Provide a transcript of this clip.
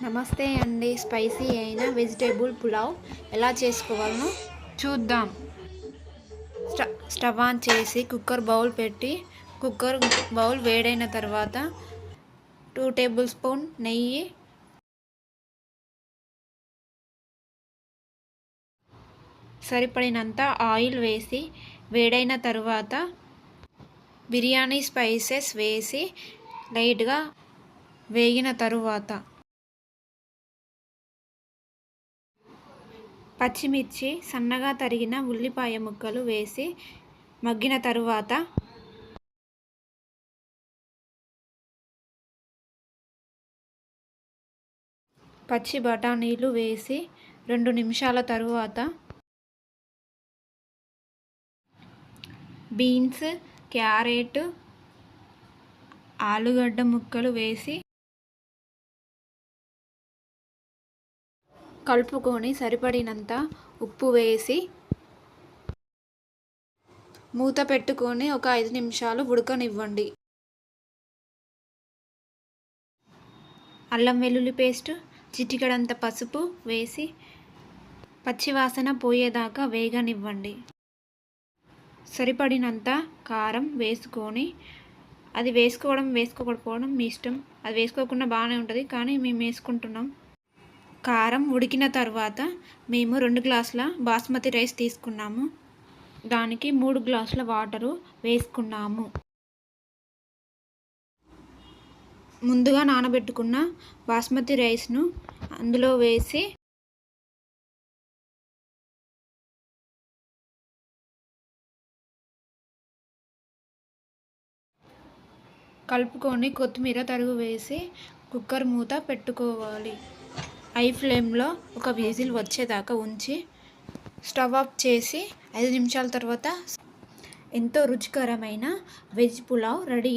నమస్తే అండి. స్పైసీ అయిన వెజిటేబుల్ పులావ్ ఎలా చేసుకోవాలనో చూద్దాం. స్ట స్టవ్ ఆన్ చేసి కుక్కర్ బౌల్ పెట్టి కుక్కర్ బౌల్ వేడైన తర్వాత టూ టేబుల్ స్పూన్ నెయ్యి సరిపడినంత ఆయిల్ వేసి వేడైన తర్వాత బిర్యానీ స్పైసెస్ వేసి లైట్గా వేగిన తరువాత పచ్చిమిర్చి సన్నగా తరిగిన ఉల్లిపాయ ముక్కలు వేసి మగ్గిన తరువాత పచ్చి బఠానీలు వేసి రెండు నిమిషాల తరువాత బీన్స్ క్యారెట్ ఆలుగడ్డ ముక్కలు వేసి కలుపుకొని సరిపడినంత ఉప్పు వేసి మూత పెట్టుకొని ఒక ఐదు నిమిషాలు ఉడకనివ్వండి. అల్లం వెల్లుల్లి పేస్ట్ చిటికడంత పసుపు వేసి పచ్చివాసన పోయేదాకా వేగనివ్వండి. సరిపడినంత కారం వేసుకొని అది వేసుకోవడం వేసుకోకపోవడం మీ ఇష్టం. అది వేసుకోకుండా బాగానే ఉంటుంది కానీ మేము వేసుకుంటున్నాం. కారం ఉడికిన తర్వాత మేము రెండు గ్లాసుల బాస్మతి రైస్ తీసుకున్నాము. దానికి మూడు గ్లాసుల వాటరు వేసుకున్నాము. ముందుగా నానబెట్టుకున్న బాస్మతి రైస్ను అందులో వేసి కలుపుకొని కొత్తిమీర తరుగు వేసి కుక్కర్ మూత పెట్టుకోవాలి. హై ఫ్లేమ్లో ఒక విజిల్ వచ్చేదాకా ఉంచి స్టవ్ ఆఫ్ చేసి ఐదు నిమిషాల తర్వాత ఎంతో రుచికరమైన వెజ్ పులావ్ రెడీ.